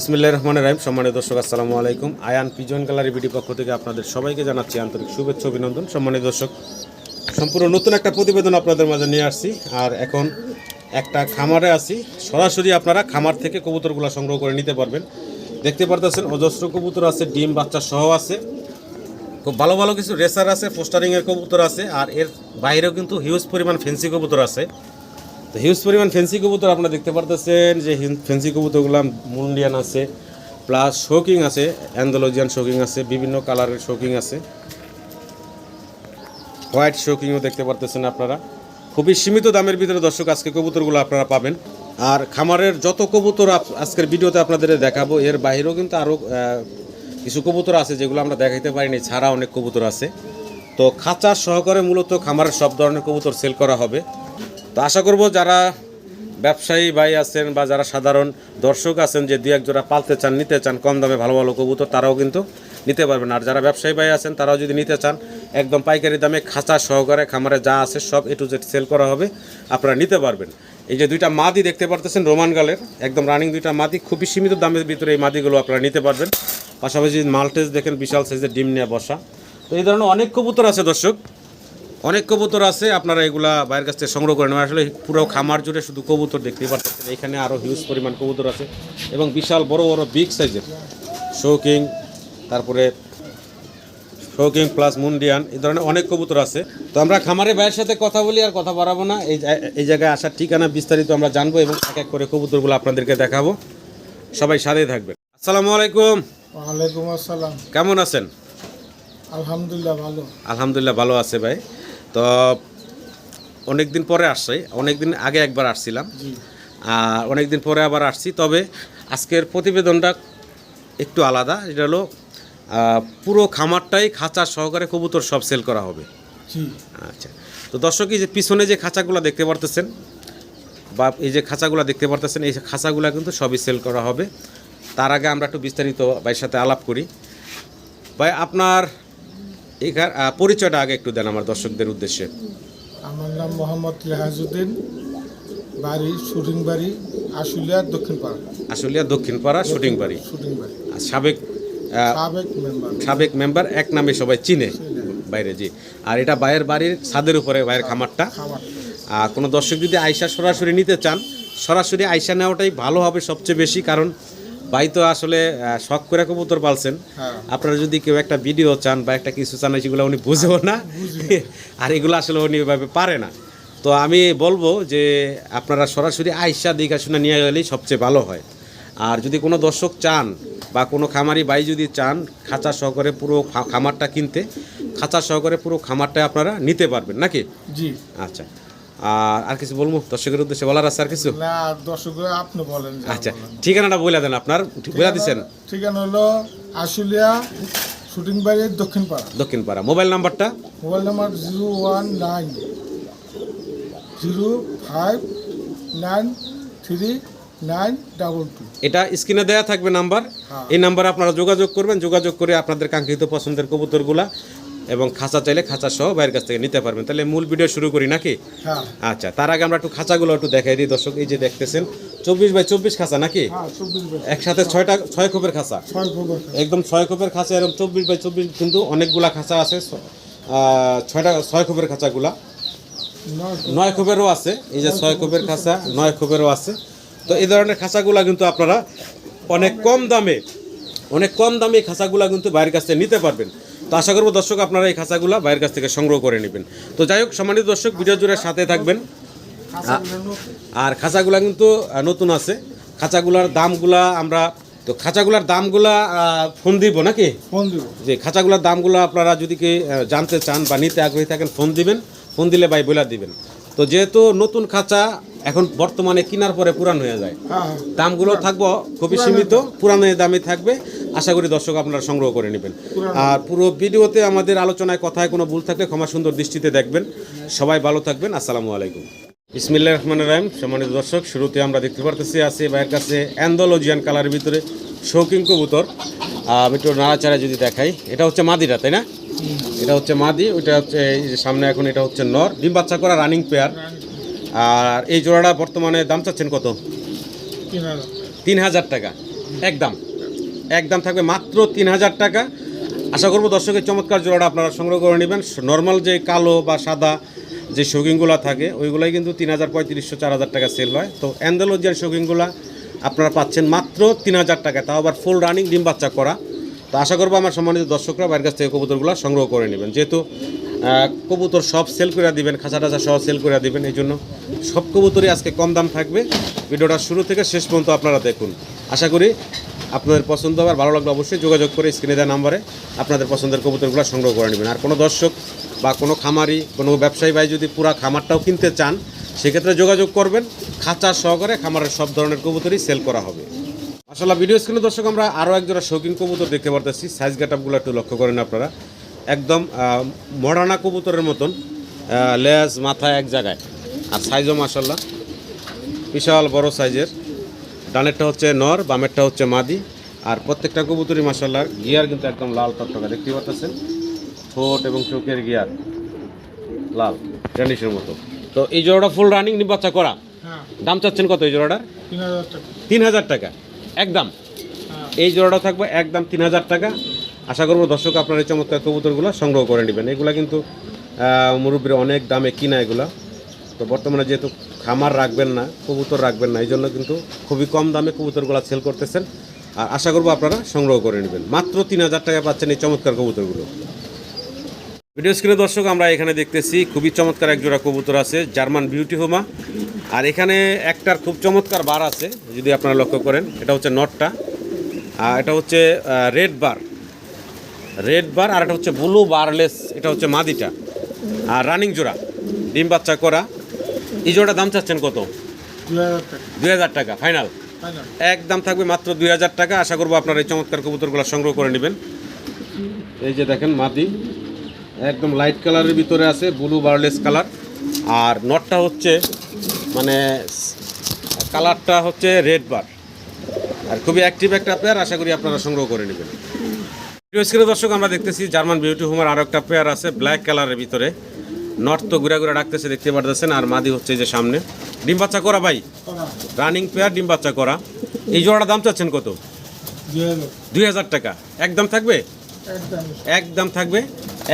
ইসমিল্লা রহমান রাহিম। সম্মানিত দর্শক, আসসালামু আলাইকুম। আয়ান পিজন গ্যালারি বিডি পক্ষ থেকে আপনাদের সবাইকে জানাচ্ছি আন্তরিক শুভেচ্ছা অভিনন্দন। সম্মানিত দর্শক, সম্পূর্ণ নতুন একটা প্রতিবেদন আপনাদের মাঝে নিয়ে আসছি। আর এখন একটা খামারে আছি। সরাসরি আপনারা খামার থেকে কবুতরগুলো সংগ্রহ করে নিতে পারবেন। দেখতে পারতেছেন, অজস্র কবুতর আছে, ডিম, বাচ্চা সহ আছে। খুব ভালো ভালো কিছু রেসার আছে, পোস্টারিংয়ের কবুতর আছে। আর এর বাইরেও কিন্তু হিউজ পরিমাণ ফেন্সি কবুতর আছে। তো হিউজ পরিমাণ ফেন্সি কবুতর আপনারা দেখতে পারতেছেন যে ফেন্সি কবুতরগুলো মুন্ডিয়ান আছে প্লাস শোকিং আছে অ্যান্ডোলজিয়ান শোকিং আছে, বিভিন্ন কালারের শোকিং আছে। হোয়াইট শোকিংও দেখতে পারতেছেন আপনারা। খুবই সীমিত দামের ভিতরে দর্শক, আজকে কবুতরগুলো আপনারা পাবেন। আর খামারের যত কবুতর আজকের ভিডিওতে আপনাদের দেখাবো, এর বাইরেও কিন্তু আরও কিছু কবুতর আছে যেগুলো আমরা দেখাইতে পারিনি, ছাড়া অনেক কবুতর আছে। তো খাঁচা সহকারে মূলত খামারের সব ধরনের কবুতর সেল করা হবে। তো আশা করব যারা ব্যবসায়ী ভাই আছেন বা যারা সাধারণ দর্শক আছেন যে দুই এক জোড়া পালতে চান, নিতে চান, কম দামে ভালো ভালো কবুতর, তারাও কিন্তু নিতে পারবেন। আর যারা ব্যবসায়ী ভাই আছেন, তারাও যদি নিতে চান, একদম পাইকারি দামে খাঁচা সহকারে খামারে যা আছে সব এ টু সেল করা হবে, আপনারা নিতে পারবেন। এই যে দুইটা মাদি দেখতে পারতেছেন, রোমান গালের, একদম রানিং দুইটা মাদি, খুবই সীমিত দামের ভিতরে এই মাদিগুলো আপনারা নিতে পারবেন। পাশাপাশি মাল্টেজ দেখেন, বিশাল সাইজের ডিম নিয়ে বসা। তো এই ধরনের অনেক কবুতর আছে দর্শক। অনেক কবুতর আছে আপনারা এগুলা বাইরের কাছ থেকে সংগ্রহ করে নেবেন। আসলে পুরো খামার জুড়ে শুধু কবুতর দেখতে পাচ্ছেন এখানে আরও হিউজ পরিমাণ কবুতর আছে এবং বিশাল বড় বড় বিগ সাইজের শৌকিং তারপরে শৌকিং প্লাস মুন্ডিয়ান এই ধরনের অনেক কবুতর আছে। তো আমরা খামারে ভাইয়ের সাথে কথা বলি আর কথা বাড়াবো না। এই এই জায়গায় আসার ঠিকানা বিস্তারিত আমরা জানব এবং এক এক করে কবুতরগুলো আপনাদেরকে দেখাবো। সবাই সাথেই থাকবেন। আসসালামু আলাইকুম। ওয়ালাইকুম আসসালাম। কেমন আছেন? আলহামদুলিল্লাহ ভালো। আলহামদুলিল্লাহ ভালো আছে ভাই। তো অনেক দিন পরে আসছি অনেক দিন আগে একবার আসছিলাম। আর অনেক দিন পরে আবার আসছি তবে আজকের প্রতিবেদনটা একটু আলাদা এটা হলো পুরো খামারটাই খাঁচা সহকারে কবুতর সব সেল করা হবে। আচ্ছা তো দর্শক এই যে পিছনে যে খাঁচাগুলো দেখতে পারতেছেন বা এই যে খাঁচাগুলো দেখতে পারতেছেন এই খাঁচাগুলো কিন্তু সবই সেল করা হবে। তার আগে আমরা একটু বিস্তারিত ভাইয়ের সাথে আলাপ করি। ভাই আপনার এখান পরিচয়টা আগে একটু দেন আমার দর্শকদের উদ্দেশ্যে। আমার নাম মোহাম্মদ লেহাজুদ্দিন বাড়ি শুটিং বাড়ি আশুলিয়া দক্ষিণ পাড়া আশুলিয়া দক্ষিণ পাড়া শুটিং বাড়ি শুটিং বাড়ি আর সাবেক সাবেক মেম্বার। সাবেক মেম্বার এক নামে সবাই চিনে বাইরে জি। আর এটা বাইরের বাড়ির ছাদের উপরে বাইরের খামারটা। আর কোনো দর্শক যদি আয়সা সরাসরি নিতে চান সরাসরি আয়সা নেওয়াটাই ভালো হবে সবচেয়ে বেশি কারণ ভাই তো আসলে শখ করে কবুতর পালছেন। হ্যাঁ। আপনারা যদি কেউ একটা ভিডিও চান বা একটা কিছু চান সেগুলো উনি বুঝেও না। আর এগুলো আসলে উনি এভাবে পারে না। তো আমি বলব যে আপনারা সরাসরি আয়সা দেখা শুনে নিয়ে গেলেই সবচেয়ে ভালো হয়। আর যদি কোনো দর্শক চান বা কোনো খামারি ভাই যদি চান খাঁচা সহকারে পুরো খামারটা কিনতে খাঁচা সহকারে পুরো খামারটা আপনারা নিতে পারবেন নাকি? জি। আচ্ছা। আর আর কিছু বলব? দর্শকের উদ্দেশ্যে বলার আছে আর কিছু? না দর্শক আপনি বলেন আচ্ছা ঠিকানাটা বলে দেন আপনার বলে দিচ্ছেন ঠিকানা হলো আশুলিয়া শুটিং বাড়ির দক্ষিণ পাড়া দক্ষিণ পাড়া মোবাইল নাম্বারটা? Mobile number zero one nine zero five nine three nine double two. এটা স্ক্রিনে দেয়া থাকবে নাম্বার। হ্যাঁ। এই নাম্বারে আপনারা যোগাযোগ করবেন। যোগাযোগ করে আপনাদের কাঙ্ক্ষিত পছন্দের কবুতরগুলা এবং খাঁচা চাইলে খাঁচা সহ বাইরের কাছ থেকে নিতে পারবেন। তাহলে মূল ভিডিও শুরু করি নাকি? হ্যাঁ। আচ্ছা তার আগে আমরা একটু খাঁচাগুলো একটু দেখাই দিই। দর্শক এই যে দেখতেছেন চব্বিশ বাই চব্বিশ খাঁচা নাকি? হ্যাঁ একসাথে ছয়টা ছয় খোপের খাঁচা? একদম ছয় খোপের খাঁচা এরকম চব্বিশ বাই চব্বিশ কিন্তু অনেকগুলা খাঁচা আছে। ছয়টা ছয় খোপের খাঁচাগুলা। নয় খোপেরও আছে এই যে ছয় খোপের খাঁচা নয় খোপেরও আছে। তো এই ধরনের খাঁচাগুলা কিন্তু আপনারা অনেক কম দামে অনেক কম দামে খাঁচাগুলা কিন্তু বাইরের কাছ থেকে নিতে পারবেন। তো আশা করব দর্শক আপনারা এই খাঁচাগুলা বাইরের কাছ থেকে সংগ্রহ করে নেবেন। তো যাই হোক সম্মানিত দর্শক ভিডিও জুড়ে সাথে থাকবেন। আর খাঁচাগুলা কিন্তু নতুন আছে। খাঁচাগুলার দামগুলা আমরা তো খাঁচাগুলার দামগুলা ফোন দিব নাকি? ফোন দিব। যে খাঁচাগুলোর দামগুলো আপনারা যদি কি জানতে চান বা নিতে আগ্রহী থাকেন ফোন দিবেন। ফোন দিলে ভাই বইলা দিবেন। তো যেহেতু নতুন খাঁচা এখন বর্তমানে কেনার পরে পুরান হয়ে যায়। হ্যাঁ। দামগুলো থাকব খুবই সীমিত পুরানো দামে থাকবে। আশা করি দর্শক আপনারা সংগ্রহ করে নেবেন। আর পুরো ভিডিওতে আমাদের আলোচনায় কথায় কোনো ভুল থাকলে ক্ষমা সুন্দর দৃষ্টিতে দেখবেন। সবাই ভালো থাকবেন আসসালামু আলাইকুম। ইসমিল্লা রহমান রাহিম। সম্মানিত দর্শক শুরুতে আমরা দেখতে পারতেছি আছে ভাইয়ের কাছে অ্যান্ডোলজিয়ান কালারের ভিতরে শৌকিং কবুতর। আমি একটু নাড়াচাড়া যদি দেখাই এটা হচ্ছে মাদিটা তাই না? এটা হচ্ছে মাদি ওইটা হচ্ছে এই যে সামনে এখন এটা হচ্ছে নর। ডিম বাচ্চা করা রানিং পেয়ার আর এই জোড়াটা বর্তমানে দাম চাচ্ছেন কত? তিন হাজার। টাকা। একদম। একদম থাকবে মাত্র তিন হাজার টাকা। আশা করব দর্শকের চমৎকার জোড়াটা আপনারা সংগ্রহ করে নেবেন। নর্মাল যে কালো বা সাদা যে শৌখিনগুলো থাকে ওইগুলাই কিন্তু তিন হাজার পঁয়ত্রিশশো চার হাজার টাকা সেল হয়। তো অ্যান্ডালোজিয়ার শৌখিনগুলো আপনারা পাচ্ছেন মাত্র তিন হাজার টাকা। তাও আবার ফুল রানিং ডিম বাচ্চা করা। তো আশা করব আমার সম্মানিত দর্শকরা বাইরের কাছ থেকে কবুতরগুলো সংগ্রহ করে নেবেন। যেহেতু কবুতর সব সেল করে দিবেন, খাঁচা টাচা সহ সেল করে দিবেন, এই জন্য সব কবুতরই আজকে কম দাম থাকবে। ভিডিওটা শুরু থেকে শেষ পর্যন্ত আপনারা দেখুন। আশা করি আপনাদের পছন্দ হবে, আর ভালো লাগলে অবশ্যই যোগাযোগ করে স্ক্রিনে দেওয়া নাম্বারে আপনাদের পছন্দের কবুতরগুলো সংগ্রহ করে নেবেন। আর কোনো দর্শক বা কোনো খামারি, কোনো ব্যবসায়ী ভাই যদি পুরা খামারটাও কিনতে চান, সেক্ষেত্রে যোগাযোগ করবেন। খাঁচা সহকারে খামারের সব ধরনের কবুতরই সেল করা হবে। আসলে ভিডিও স্ক্রিনে দর্শক, আমরা আরও এক জোড়া শৌখিন কবুতর দেখতে পারতেছি। সাইজ গেটআপগুলো একটু লক্ষ্য করেন আপনারা। একদম মডার্না কবুতরের মতন লেজ মাথা এক জায়গায়। আর সাইজও মাসাল্লাহ বিশাল বড় সাইজের ডানেরটা হচ্ছে নর বামেরটা হচ্ছে মাদি। আর প্রত্যেকটা কবুতরই মাসাল্লাহ গিয়ার কিন্তু একদম লাল টকটকা। দেখতে পাচ্ছেন? ঠোঁট এবং চোখের গিয়ার লাল ট্যানিসের মতো। তো এই জোড়াটা ফুল রানিং নিবাচ্চা করা। হ্যাঁ। দাম চাচ্ছেন কত এই জোড়াটার? তিন হাজার টাকা। একদম। হ্যাঁ। এই জোড়াটা থাকবে একদম তিন হাজার টাকা। আশা করব দর্শক আপনার এই চমৎকার কবুতরগুলো সংগ্রহ করে নেবেন। এগুলো কিন্তু মুরব্বীর অনেক দামে কিনা এগুলা। তো বর্তমানে যেহেতু খামার রাখবেন না, কবুতর রাখবেন না এই জন্য কিন্তু খুবই কম দামে কবুতরগুলো সেল করতেছেন। আর আশা করব আপনারা সংগ্রহ করে নেবেন। মাত্র তিন হাজার টাকা পাচ্ছেন এই চমৎকার কবুতরগুলো। ভিডিও স্ক্রিনে দর্শক, আমরা এখানে দেখতেছি খুবই চমৎকার এক জোড়া কবুতর আছে, জার্মান বিউটি হোমা। আর এখানে একটার খুব চমৎকার বার আছে, যদি আপনারা লক্ষ্য করেন, এটা হচ্ছে নটটা। আর এটা হচ্ছে রেড বার। রেড বার আর এটা হচ্ছে ব্লু বারলেস এটা হচ্ছে মাদিটা। আর রানিং জোড়া ডিম বাচ্চা করা। এই জোড়াটা দাম চাচ্ছেন কত? দুই হাজার টাকা। ফাইনাল। ফাইনাল। একদম থাকবে মাত্র দুই হাজার টাকা। আশা করব আপনারা এই চমৎকার কবুতরগুলো সংগ্রহ করে নেবেন। এই যে দেখেন মাদি একদম লাইট কালারের ভিতরে আছে ব্লু বার্লেস কালার আর নটটা হচ্ছে মানে কালারটা হচ্ছে রেড বার আর খুবই অ্যাক্টিভ একটা পেয়ার আশা করি আপনারা সংগ্রহ করে নেবেন। স্ক্রিনে দর্শক, আমরা দেখতেছি জার্মান বিউটি হোমার আরও একটা পেয়ার আছে ব্ল্যাক কালারের ভিতরে। নর্থ তো ঘুরে ঘুরে ডাকতেছে, দেখতে পারতেছেন, আর মাদি হচ্ছে যে সামনে। ডিম বাচ্চা করা ভাই? রানিং পেয়ার ডিম বাচ্চা করা। এই জোড়াটা দাম চাচ্ছেন কত? দুই হাজার টাকা। একদম থাকবে? একদম থাকবে।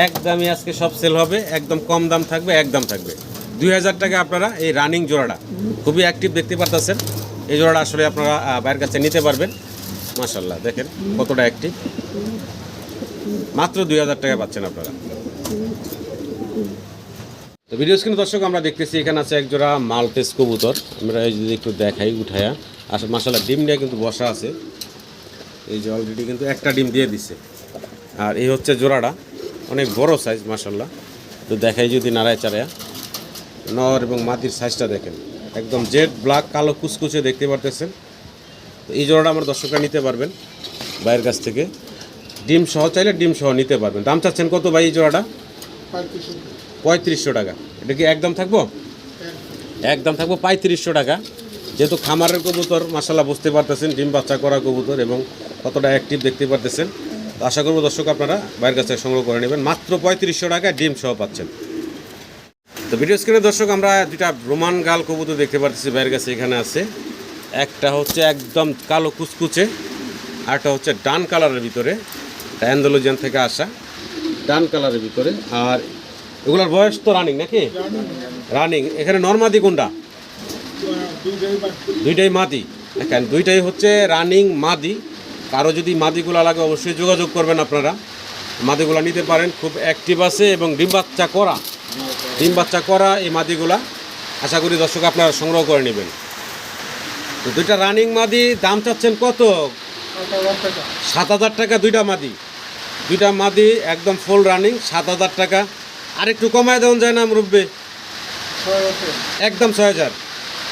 একদমই আজকে সব সেল হবে, একদম কম দাম থাকবে, একদম থাকবে। দুই হাজার টাকা আপনারা এই রানিং জোড়াটা। খুবই অ্যাক্টিভ দেখতে পারতেছেন। এই জোড়াটা আসলে আপনারা বাইরের কাছে নিতে পারবেন। মাশাল্লাহ দেখেন কতটা অ্যাক্টিভ মাত্র দুই হাজার টাকা পাচ্ছেন আপনারা। তো ভিডিও স্ক্রিনে দর্শক, আমরা দেখতেছি এখানে আছে এক জোড়া মালটেস কবুতর। আমরা এই যদি একটু দেখাই উঠায়া। আসলে মাসাল্লাহ ডিম নিয়ে কিন্তু বসা আছে। এই যে অলরেডি কিন্তু একটা ডিম দিয়ে দিছে। আর এই হচ্ছে জোড়াটা। অনেক বড় সাইজ মাসাল্লাহ তো দেখাই যদি নাড়ায় চাড়ায়া। নর এবং মাটির সাইজটা দেখেন। একদম জেড ব্ল্যাক কালো কুচকুচে দেখতে পারতেছেন। তো এই জোড়াটা আমার দর্শকরা নিতে পারবেন। বাইরের কাছ থেকে। ডিম সহ চাইলে ডিম সহ নিতে পারবেন। দাম চাচ্ছেন কত ভাই এই জোড়াটা? পঁয়ত্রিশশো টাকা। এটা কি একদম থাকব? একদম থাকব পঁয়ত্রিশশো টাকা। যেহেতু খামারের কবুতর মাসাল্লাহ বুঝতে পারতেছেন, ডিম বাচ্চা করা কবুতর এবং কতটা অ্যাক্টিভ দেখতে পারতেছেন। তো আশা করব দর্শক আপনারা বাইরের কাছে সংগ্রহ করে নেবেন। মাত্র পঁয়ত্রিশশো টাকায় ডিম সহ পাচ্ছেন। তো ভিডিও স্ক্রিনে দর্শক আমরা দুটা রোমান গাল কবুতর দেখতে পারতেছি বাইরের কাছে এখানে আছে। একটা হচ্ছে একদম কালো কুচকুচে আরটা হচ্ছে ডান কালারের ভিতরে। অ্যান্ডোলোজিয়ান থেকে আসা, ডান কালারের ভিতরে। আর এগুলোর বয়স তো রানিং নাকি? রানিং এখানে নর্মাদি কোনটা? দুইটাই মাদি। দেখেন, দুইটাই হচ্ছে রানিং মাদি। কারও যদি মাদিগুলো লাগে, অবশ্যই যোগাযোগ করবেন আপনারা। মাদিগুলা নিতে পারেন, খুব অ্যাক্টিভ আছে এবং ডিম বাচ্চা করা। ডিম বাচ্চা করা এই মাদিগুলা। আশা করি দর্শক আপনারা সংগ্রহ করে নেবেন। তো দুইটা রানিং মাদি, দাম চাচ্ছেন কত? সাত হাজার টাকা দুইটা মাদি। দুইটা মাদি একদম ফুল রানিং সাত হাজার টাকা। আর একটু কমায় দেওয়া যায় না মুরব্বী? একদম ছয় হাজার।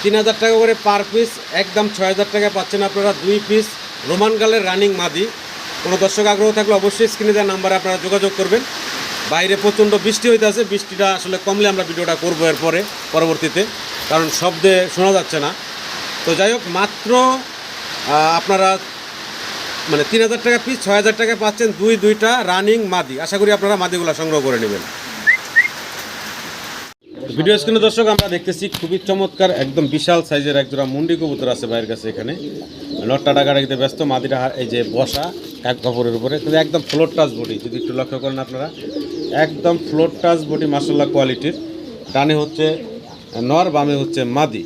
তিন হাজার টাকা করে পার পিস একদম ছয় হাজার টাকা পাচ্ছেন আপনারা দুই পিস রোমান গালের রানিং মাদি। কোনো দর্শক আগ্রহ থাকলে অবশ্যই স্ক্রিনে দেওয়ার নাম্বারে আপনারা যোগাযোগ করবেন। বাইরে প্রচণ্ড বৃষ্টি হইতে আছে বৃষ্টিটা আসলে কমলে আমরা ভিডিওটা করব এরপরে পরবর্তীতে। কারণ শব্দে শোনা যাচ্ছে না। তো যাই হোক মাত্র আপনারা মানে তিন হাজার টাকা পিস ছয় হাজার টাকা পাচ্ছেন দুই, দুইটা রানিং মাদি। আশা করি আপনারা মাদিগুলো সংগ্রহ করে নেবেন। ভিডিও স্ক্রিনে দর্শক, আমরা দেখতেছি খুবই চমৎকার, একদম বিশাল সাইজের একজোড়া মুন্ডি কবুতর আছে ভাইয়ের কাছে এখানে। লটটা রাখতে ব্যস্ত, মাদিটা এই যে বসা, এক কাপড়ের উপরে। কিন্তু একদম ফ্লোর টাচ বডি যদি একটু লক্ষ্য করেন আপনারা। একদম ফ্লোর টাচ বডি মাসাল্লাহ কোয়ালিটির ডানে হচ্ছে নর, বামে হচ্ছে মাদি।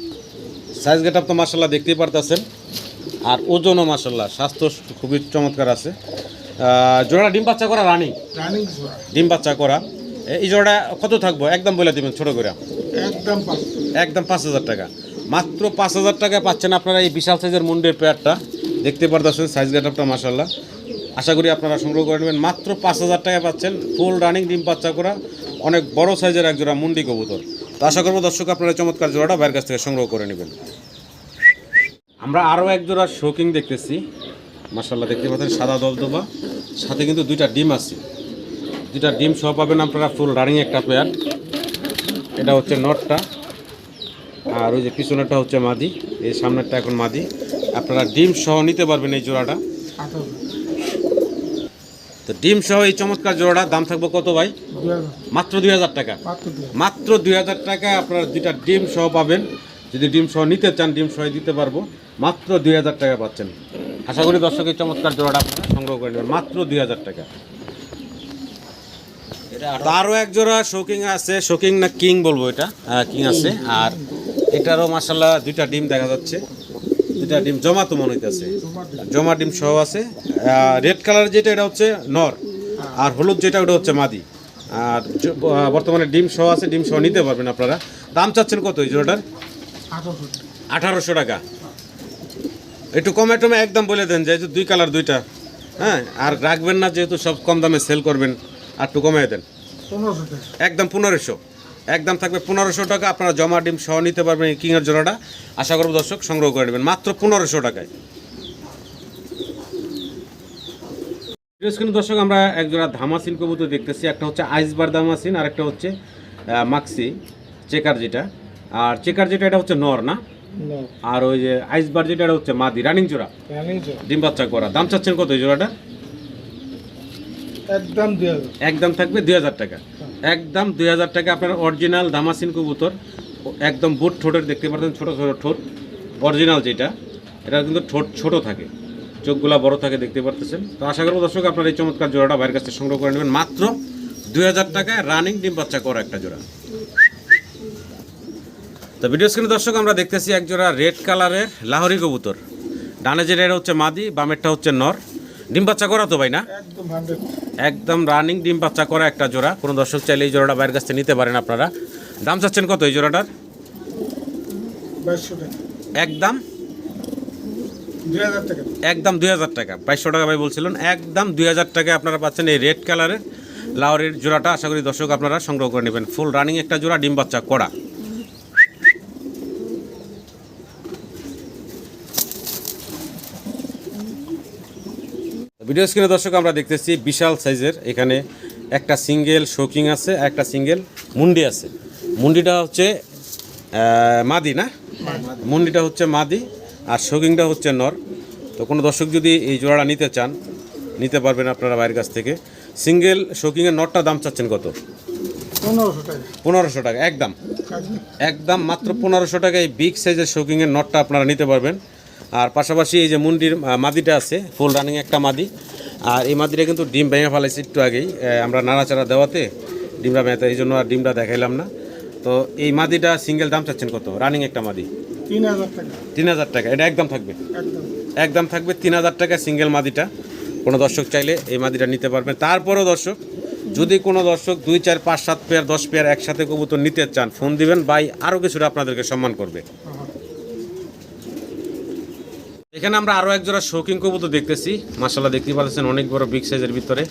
সাইজ গেট আপ তো মার্শাল্লাহ দেখতেই পারতেছেন। আর ওজনও মাসাল্লাহ স্বাস্থ্য খুবই চমৎকার আছে। আহ, জোড়া ডিম বাচ্চা করা রানিং? ডিম বাচ্চা করা। এই জোড়া কত থাকব? একদম বলে দিবেন ছোট করে। একদম পাঁচ একদম পাঁচ হাজার টাকা। মাত্র পাঁচ হাজার টাকায় পাচ্ছেন আপনারা এই বিশাল সাইজের মুন্ডের পেয়ারটা। দেখতে পারতেছেন সাইজ গেটআপটা মাসাল্লাহ আশা করি আপনারা সংগ্রহ করে নেবেন। মাত্র পাঁচ হাজার টাকায় পাচ্ছেন ফুল রানিং ডিম বাচ্চা করা। অনেক বড় সাইজের এক জোড়া মুন্ডি কবুতর। তো আশা করব দর্শক আপনারা চমৎকার জোড়াটা বাইরের কাছ থেকে সংগ্রহ করে নেবেন। আমরা আরও এক জোড়া শোকিং দেখতেছি। মাসাল্লাহ দেখতে পাচ্ছেন সাদা দবদবা সাথে কিন্তু দুইটা ডিম আছে। দুইটা ডিম সহ পাবেন আপনারা ফুল রানিং একটা পেয়ার। এটা হচ্ছে নটটা। আর ওই যে পিছনেরটা হচ্ছে মাদি। এই সামনেরটা এখন মাদি। আপনারা ডিম সহ নিতে পারবেন এই জোড়াটা। তো ডিম সহ এই চমৎকার জোড়াটা, দাম থাকব কত ভাই? মাত্র দুই হাজার টাকা। মাত্র দুই হাজার। টাকায় আপনারা দুইটা ডিম সহ পাবেন। যদি ডিম সহ নিতে চান, ডিম সহ দিতে পারব। মাত্র দুই হাজার টাকা পাচ্ছেন। আশা করি দর্শকের চমৎকার জোড়াটা আপনারা সংগ্রহ করে নেবেন। মাত্র দুই হাজার টাকা। তো আরও এক জোড়া শোকিং আছে। শোকিং না কিং বলব এটা। কিং আছে। আর এটারও মাসাল্লাহ দুইটা ডিম দেখা যাচ্ছে। দুইটা ডিম জমা তো মনে হইতেছে। জমা ডিম সহ আছে। রেড কালার যেটা এটা হচ্ছে নর। আর হলুদ যেটা ওটা হচ্ছে মাদি। আর বর্তমানে ডিম সহ আছে। ডিম সহ নিতে পারবেন আপনারা। দাম চাচ্ছেন কত এই জোড়াটার? আঠারোশো টাকা। একটু কমে টমে একদম বলে দেন যেহেতু দুই কালার দুইটা। হ্যাঁ আর রাখবেন না যেহেতু সব কম দামে সেল করবেন আর একটু কমে দেন। একদম পনেরোশো। একদম থাকবে পনেরোশো টাকা আপনারা জমা ডিম সহ নিতে পারবেন এই কিংয়ের জোড়াটা। আশা করব দর্শক সংগ্রহ করে নেবেন মাত্র পনেরোশো টাকায়। দর্শক আমরা এক জোড়া ধামাসিন কবুতর দেখতেছি একটা হচ্ছে আইসবার ধামাসিন আর একটা হচ্ছে মাক্সি চেকার যেটা। আর চেকার যেটা এটা হচ্ছে নর না? আর ওই যে আইসবার যেটা হচ্ছে মাদি রানিং জোড়া। ডিম বাচ্চা করা। দাম চাচ্ছেন কত জোড়াটা? একদম একদম থাকবে দুই হাজার টাকা। একদম দুই হাজার টাকা আপনার অরিজিনাল দামাসিন কবুতর। একদম বুট ঠোঁটের দেখতে পাচ্ছেন ছোট ছোট ঠোঁট। অরিজিনাল যেটা এটা কিন্তু ঠোঁট ছোট থাকে। চোখগুলা বড় থাকে দেখতে পারতেছেন। তো আশা করব দর্শক আপনার এই চমৎকার জোড়াটা বাইরের কাছে সংগ্রহ করে নেবেন। মাত্র দুই হাজার টাকায় রানিং ডিম বাচ্চা করা একটা জোড়া। তো ভিডিও স্ক্রিনে দর্শক আমরা দেখতেছি এক জোড়া রেড কালারের লাহরি কবুতর। ডানে যেটা এটা হচ্ছে মাদি বামেরটা হচ্ছে নর। ডিম বাচ্চা করা তো ভাই না? একদম রানিং ডিম বাচ্চা করা একটা জোড়া। কোনো দর্শক চাইলে এই জোড়াটা বাইরের কাছ থেকে নিতে পারেন আপনারা। দাম চাচ্ছেন কত এই জোড়াটার? একদম? একদম দুই হাজার টাকা। বাইশশো টাকা ভাই বলছিলেন একদম দুই হাজার টাকায় আপনারা পাচ্ছেন এই রেড কালারের লাউরের জোড়াটা। আশা করি দর্শক আপনারা সংগ্রহ করে নেবেন। ফুল রানিং একটা জোড়া ডিম বাচ্চা করা। ভিডিও স্ক্রিনে দর্শক আমরা দেখতেছি বিশাল সাইজের এখানে একটা সিঙ্গেল শোকিং আছে একটা সিঙ্গেল মুন্ডি আছে। মুন্ডিটা হচ্ছে মাদি না? মুন্ডিটা হচ্ছে মাদি আর শোকিংটা হচ্ছে নর। তো কোনো দর্শক যদি এই জোড়াটা নিতে চান নিতে পারবেন আপনারা বাইরের কাছ থেকে। সিঙ্গেল শোকিংয়ের নটটা দাম চাচ্ছেন কত? পনেরোশো টাকা। পনেরোশো টাকা একদম। একদম মাত্র পনেরোশো টাকায় বিগ সাইজের শোকিংয়ের নটটা আপনারা নিতে পারবেন। আর পাশাপাশি এই যে মুন্ডির মাদিটা আছে ফুল রানিং একটা মাদি। আর এই মাদিটা কিন্তু ডিম ভেঙে ফেলাইছে একটু আগেই। আমরা নাড়াচাড়া দেওয়াতে ডিমটা ভেঙে এই জন্য আর ডিমটা দেখাইলাম না। তো এই মাদিটা সিঙ্গেল দাম চাচ্ছেন কত? রানিং একটা মাদি। তিন হাজার টাকা। তিন হাজার টাকা এটা একদম থাকবে? একদম। থাকবে তিন হাজার টাকা সিঙ্গেল মাদিটা। কোনো দর্শক চাইলে এই মাদিটা নিতে পারবেন। তারপরেও দর্শক যদি কোনো দর্শক দুই চার পাঁচ সাত পেয়ার দশ পেয়ার একসাথে কবুতর নিতে চান ফোন দিবেন বাই আরও কিছুটা আপনাদেরকে সম্মান করবে। এখানে আমরা আরও এক জোড়া শৌকিং কবুতর দেখতেছি। মাসাল্লাহ দেখতে পাচ্ছেন অনেক বড় বিগ সাইজের ভিতরে।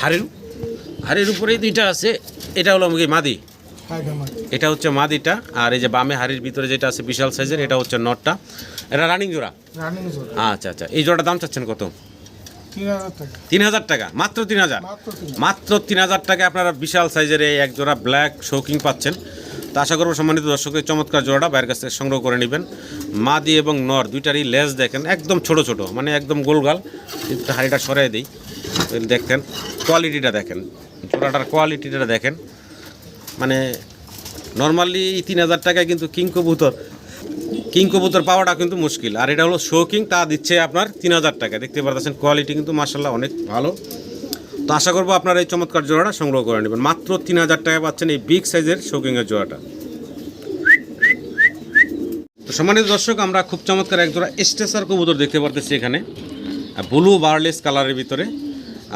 হাড়ির হাড়ির উপরেই দুইটা আছে। এটা হলো কি মাদি। এটা হচ্ছে মাদিটা। আর এই যে বামে হাড়ির ভিতরে যেটা আছে বিশাল সাইজের এটা হচ্ছে নটটা। এটা রানিং জোড়া? রানিং জোড়া। আচ্ছা আচ্ছা। এই জোড়ার দাম চাচ্ছেন কত? তিন হাজার টাকা। তিন হাজার টাকা? মাত্র তিন হাজার? মাত্র তিন হাজার। টাকা আপনারা বিশাল সাইজের এই এক জোড়া ব্ল্যাক শৌকিং পাচ্ছেন। তো আশা করব সম্মানিত দর্শকের চমৎকার জোড়াটা বাইরের কাছ থেকে সংগ্রহ করে নেবেন। মাদি এবং নর দুইটারই লেজ দেখেন, একদম ছোট ছোট মানে একদম গোলগাল। হাড়িটা সরাই দিই দেখতেন, কোয়ালিটিটা দেখেন, জোড়াটার কোয়ালিটিটা দেখেন। মানে নর্মালি তিন হাজার টাকায় কিন্তু কিং কবুতর কিং কবুতর পাওয়াটা কিন্তু মুশকিল। আর এটা হলো শো কিং তা দিচ্ছে আপনার তিন হাজার টাকা দেখতে পারতেছেন, কোয়ালিটি কিন্তু মার্শাল্লাহ অনেক ভালো। তো আশা করব আপনারা এই চমৎকার জোড়াটা সংগ্রহ করে নেবেন। মাত্র তিন হাজার টাকা পাচ্ছেন এই বিগ সাইজের শোকিংয়ের জোড়াটা। তো সম্মানিত দর্শক, আমরা খুব চমৎকার এক জোড়া স্টেসার কবুতর দেখতে পারতেছি এখানে। ব্লু বার্লেস কালারের ভিতরে।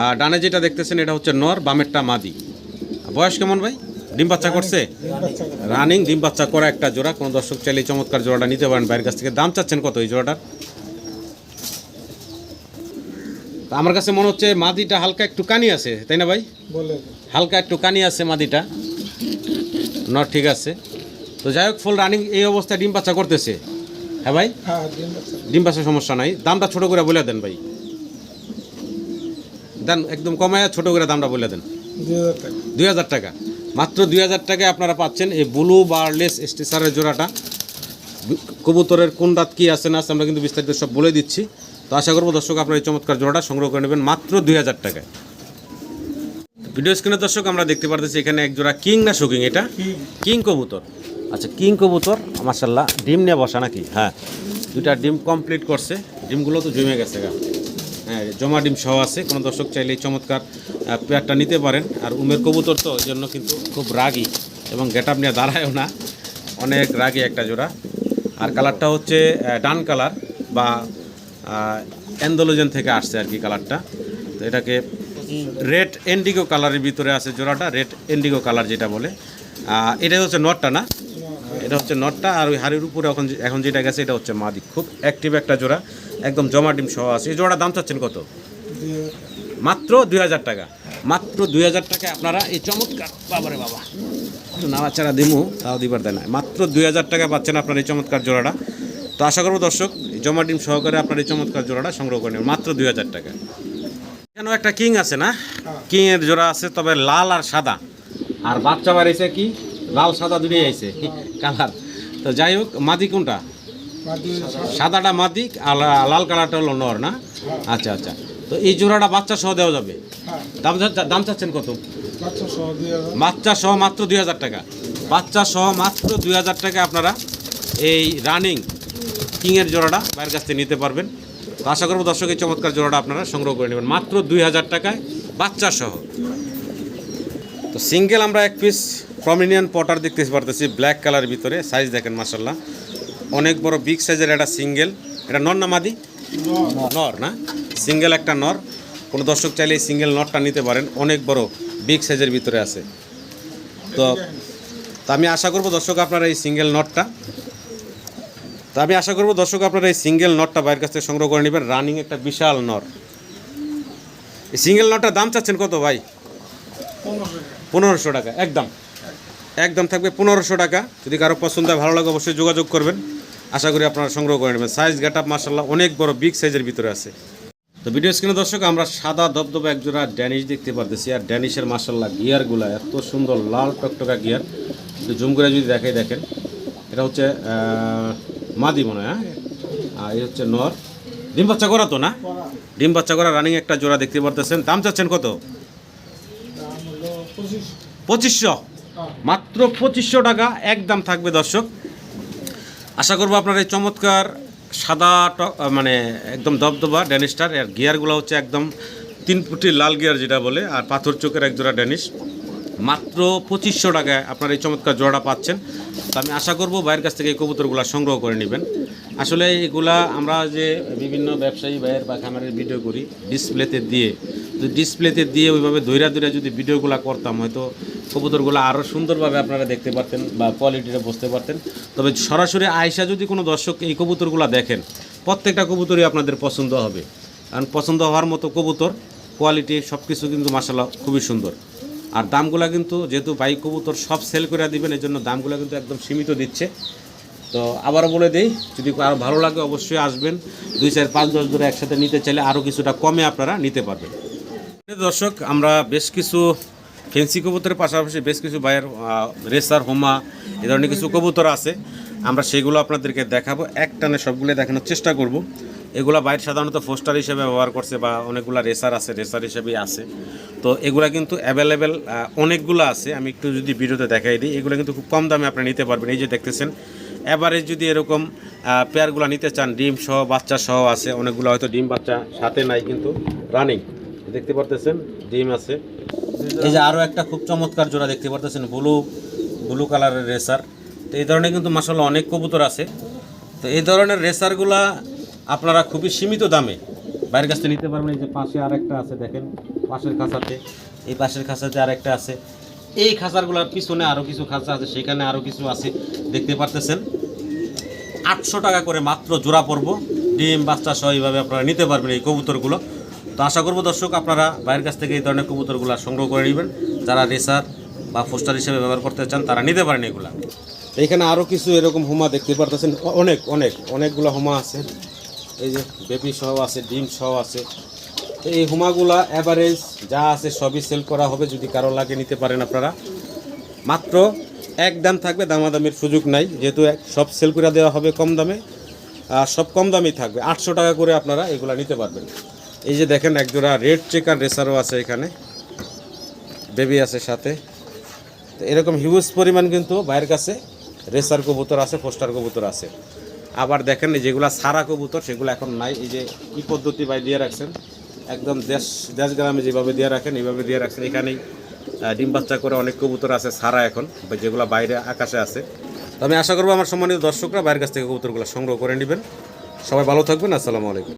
আর ডানে যেটা দেখতেছেন, এটা হচ্ছে নর, বামেরটা মাদি। বয়স কেমন ভাই? ডিম বাচ্চা করছে? রানিং ডিম বাচ্চা করা একটা জোড়া। কোনো দর্শক চাইলে চমৎকার জোড়াটা নিতে পারেন। বাইরের কাছ থেকে দাম চাচ্ছেন কত এই জোড়াটার? তো আমার কাছে মনে হচ্ছে মাদিটা হালকা একটু কানি আছে তাই না ভাই? হালকা একটু কানি আছে মাদিটা। নট ঠিক আছে। তো যাই হোক ফুল রানিং এই অবস্থায় ডিম বাচ্চা করতেছে। হ্যাঁ ভাই? হ্যাঁ ডিম বাচ্চা বাচ্চার সমস্যা নাই। দামটা ছোট করে বলে দেন ভাই। দেন একদম কমায় ছোট করে দামটা বলে দেন। দুই হাজার টাকা। মাত্র দুই হাজার টাকায় আপনারা পাচ্ছেন এই ব্লু বারলেস স্টেসারের জোড়াটা। কবুতরের কোন দাঁত কী আছে না আছে আমরা কিন্তু বিস্তারিত সব বলে দিচ্ছি। তো আশা করব দর্শক আপনার এই চমৎকার জোড়াটা সংগ্রহ করে নেবেন মাত্র দুই হাজার টাকায়। ভিডিও স্ক্রিনের দর্শক আমরা দেখতে পারতেছি এখানে এক জোড়া কিং না শোকিং এটা? কি। কবুতর। আচ্ছা কিং কবুতর মাসাল্লাহ ডিম নিয়ে বসা নাকি? হ্যাঁ দুটা ডিম কমপ্লিট করছে। ডিমগুলো তো জমে গেছে গা। হ্যাঁ জমা ডিম সহ আছে। কোনো দর্শক চাইলে এই চমৎকার পেয়ারটা নিতে পারেন। আর উমের কবুতর তো ওই জন্য কিন্তু খুব রাগী এবং গেট আপ নিয়ে দাঁড়ায়ও না। অনেক রাগী একটা জোড়া। আর কালারটা হচ্ছে ডান কালার বা অ্যান্ডোলোজেন থেকে আসছে আর কি কালারটা। তো এটাকে রেড এন্ডিগো কালারের ভিতরে আছে জোড়াটা, রেড এন্ডিগো কালার যেটা বলে। এটা হচ্ছে নটটা না? এটা হচ্ছে নটটা আর ওই হাড়ির উপরে এখন এখন যেটা গেছে এটা হচ্ছে মাদি খুব অ্যাক্টিভ একটা জোড়া, একদম জমা ডিম সহ আছে। এই জোড়ার দাম চাচ্ছেন কত? মাত্র দুই হাজার টাকা। মাত্র দুই হাজার টাকায় আপনারা এই চমৎকার বাবারে বাবা। একটু নাড়াচাড়া দিমু, তাও দিবার দেয় না। মাত্র দুই হাজার টাকা পাচ্ছেন আপনার এই চমৎকার জোড়াটা। তো আশা করব দর্শক জমা ডিম সহকারে আপনার এই চমৎকার জোড়াটা সংগ্রহ করে নেবেন মাত্র দুই হাজার টাকা। কেন একটা কিং আছে না? কিং এর জোড়া আছে তবে লাল আর সাদা। আর বাচ্চা বাড়িছে কি? লাল সাদা দুটোই আইছে কালার। তো যাই হোক মাদি কোনটা? সাদাটা মাদি আর লাল কালারটা হলো নর না? আচ্ছা আচ্ছা। তো এই জোড়াটা বাচ্চা সহ দেওয়া যাবে? হ্যাঁ। দাম দাম চাচ্ছেন কত? বাচ্চা সহ বাচ্চা সহ মাত্র দুই হাজার টাকা। বাচ্চা সহ মাত্র দুই হাজার টাকা আপনারা এই রানিং কিংয়ের জোড়াটা বাইরের কাছ থেকে নিতে পারবেন। তো আশা করব দর্শক এই চমৎকার জোড়াটা আপনারা সংগ্রহ করে নেবেন। মাত্র দুই হাজার টাকায় বাচ্চা সহ তো সিঙ্গেল আমরা এক পিস প্রমিনিয়ান পটার দেখতে পারতেছি ব্ল্যাক কালারের ভিতরে সাইজ দেখেন মাসাল্লাহ অনেক বড় বিগ সাইজের একটা সিঙ্গেল। এটা নর না মাদি? নর। না? সিঙ্গেল একটা নর। কোনো দর্শক চাইলে এই সিঙ্গেল নটটা নিতে পারেন। অনেক বড় বিগ সাইজের ভিতরে আছে। তো তো আমি আশা করব দর্শক আপনারা এই সিঙ্গেল নটটা তো আমি আশা করব দর্শক আপনারা এই সিঙ্গেল নটটা বাইরের কাছ থেকে সংগ্রহ করে নেবেন। রানিং একটা বিশাল নট। এই সিঙ্গেল নটটার দাম চাচ্ছেন কত ভাই? পনেরোশো টাকা, একদম। একদম থাকবে পনেরোশো টাকা। যদি কারও পছন্দ ভালো লাগে অবশ্যই যোগাযোগ করবেন। আশা করি আপনারা সংগ্রহ করে নেবেন। সাইজ গেট আপ মার্শাল্লাহ অনেক বড় বিগ সাইজের ভিতরে আছে। তো ভিডিও স্ক্রিনে দর্শক, আমরা সাদা দবদবে একজোড়া ড্যানিশ দেখতে পারতেছি। আর ড্যানিশের মার্শাল্লাহ গিয়ারগুলো এত সুন্দর, লাল টকটকা গিয়ার জুম করে যদি দেখাই দেখেন, এটা হচ্ছে মাদি মনে হয় হ্যাঁ? আর এই হচ্ছে নর। ডিম বাচ্চা করা তো না? ডিম বাচ্চা করা রানিং একটা জোড়া দেখতে পারতেছেন। দাম চাচ্ছেন কত? পঁচিশশো। মাত্র পঁচিশশো টাকা একদম থাকবে দর্শক। আশা করব আপনার এই চমৎকার সাদা মানে একদম দবদবা ড্যানিশটার এর গিয়ারগুলো হচ্ছে একদম তিন ফুটি লাল গিয়ার যেটা বলে, আর পাথর চোখের এক জোড়া ড্যানিশ। মাত্র পঁচিশশো টাকায় আপনার এই চমৎকার জোড়াটা পাচ্ছেন। তো আমি আশা করব বাইরের কাছ থেকে এই কবুতরগুলো সংগ্রহ করে নেবেন। আসলে এগুলা আমরা যে বিভিন্ন ব্যবসায়ী ভাইয়ের বা খামারের ভিডিও করি ডিসপ্লেতে দিয়ে। যদি ডিসপ্লেতে দিয়ে ওইভাবে দৈরা দৈরা যদি ভিডিওগুলো করতাম, হয়তো কবুতরগুলো আরও সুন্দরভাবে আপনারা দেখতে পারতেন বা কোয়ালিটিটা বুঝতে পারতেন। তবে সরাসরি আয়সা যদি কোনো দর্শক এই কবুতরগুলো দেখেন, প্রত্যেকটা কবুতরই আপনাদের পছন্দ হবে। কারণ পছন্দ হওয়ার মতো কবুতর কোয়ালিটি সব কিছু কিন্তু মাসাল্লাহ খুবই সুন্দর। আর দামগুলো কিন্তু যেহেতু বাইক কবুতর সব সেল করে দিবেন এই জন্য দামগুলো কিন্তু একদম সীমিত দিচ্ছে। তো আবারও বলে দেই, যদি আরও ভালো লাগে অবশ্যই আসবেন। দুই চার পাঁচ দশ ধরে একসাথে নিতে চাইলে আরও কিছুটা কমে আপনারা নিতে পারবেন। দর্শক, আমরা বেশ কিছু ফেন্সি কবুতরের পাশাপাশি বেশ কিছু বাইরের রেসার হোমা, এ ধরনের কিছু কবুতর আছে। আমরা সেগুলো আপনাদেরকে দেখাবো। এক টানে সবগুলো দেখানোর চেষ্টা করব। এগুলা বাইরে সাধারণত ফোস্টার হিসেবে ব্যবহার করছে বা অনেকগুলা রেসার আছে, রেসার হিসেবেই আছে। তো এগুলা কিন্তু অ্যাভেলেবেল অনেকগুলো আছে। আমি একটু যদি ভিডিওতে দেখাই দিই, এগুলো কিন্তু খুব কম দামে আপনি নিতে পারবেন। এই যে দেখতেছেন এভারেজ যদি এরকম পেয়ারগুলো নিতে চান, ডিম সহ, বাচ্চা সহ আছে, অনেকগুলো হয়তো ডিম বাচ্চা সাথে নাই কিন্তু রানিং দেখতে পারতেছেন, ডিম আছে। এই যে আরও একটা খুব চমৎকার জোড়া দেখতে পারতেছেন ব্লু ব্লু কালারের রেসার। তো এই ধরনের কিন্তু মাসাল্লাহ অনেক কবুতর আছে। তো এই ধরনের রেসারগুলা আপনারা খুবই সীমিত দামে। বাইরের কাছ নিতে পারবেন, এই যে পাশে আরেকটা আছে দেখেন, পাশের খাঁচাতে। এই পাশের খাঁচাতে আরেকটা আছে। এই খাঁচারগুলোর পিছনে আরও কিছু খাঁচা আছে, সেখানে আরও কিছু আছে। দেখতে পারতেছেন? আটশো টাকা করে মাত্র জোড়া পড়ব ডিম, বাচ্চা সহ এইভাবে আপনারা নিতে পারবেন এই কবুতরগুলো। তো আশা করব দর্শক, আপনারা বাইরের কাছ থেকে এই ধরনের কবুতরগুলো সংগ্রহ করে নেবেন। যারা রেসার বা পোস্টার হিসেবে ব্যবহার করতে চান, তারা নিতে পারেন এগুলা। এখানে আরও কিছু এরকম হোমা দেখতে পারতেছেন। অনেক অনেক, অনেকগুলো হোমা আছে। এই যে বেবি সহ আছে, ডিম সহ আছে। তো এই হুমাগুলা অ্যাভারেজ যা আছে সবই সেল করা হবে যদি কারও লাগে, নিতে পারেন আপনারা। মাত্র এক দাম থাকবে, দামাদামির সুযোগ নাই। যেহেতু সব সেল করে দেওয়া হবে কম দামে, আর সব কম দামই থাকবে। আটশো টাকা করে আপনারা এগুলা নিতে পারবেন। এই যে দেখেন, একজোড়া রেড চেকার রেসারও আছে এখানে। বেবি আছে সাথে। তো এরকম হিউজ পরিমাণ কিন্তু বাইরের কাছে রেসার কবুতর আছে, পোস্টার কবুতর আছে। আবার দেখেন যেগুলা সারা কবুতর, সেগুলো এখন নাই। এই যে কী পদ্ধতি বাই দিয়ে রাখছেন, একদম দেশ দেশ গ্রামে যেভাবে দিয়ে রাখেন, এইভাবে দিয়ে রাখছেন। এখানেই ডিম বাচ্চা করে অনেক কবুতর আছে সারা এখন যেগুলো বাইরে আকাশে আছে। তো আমি আশা করব আমার সম্মানিত দর্শকরা বাইরের কাছ থেকে কবুতরগুলো সংগ্রহ করে নেবেন। সবাই ভালো থাকবেন, আসসালামু আলাইকুম।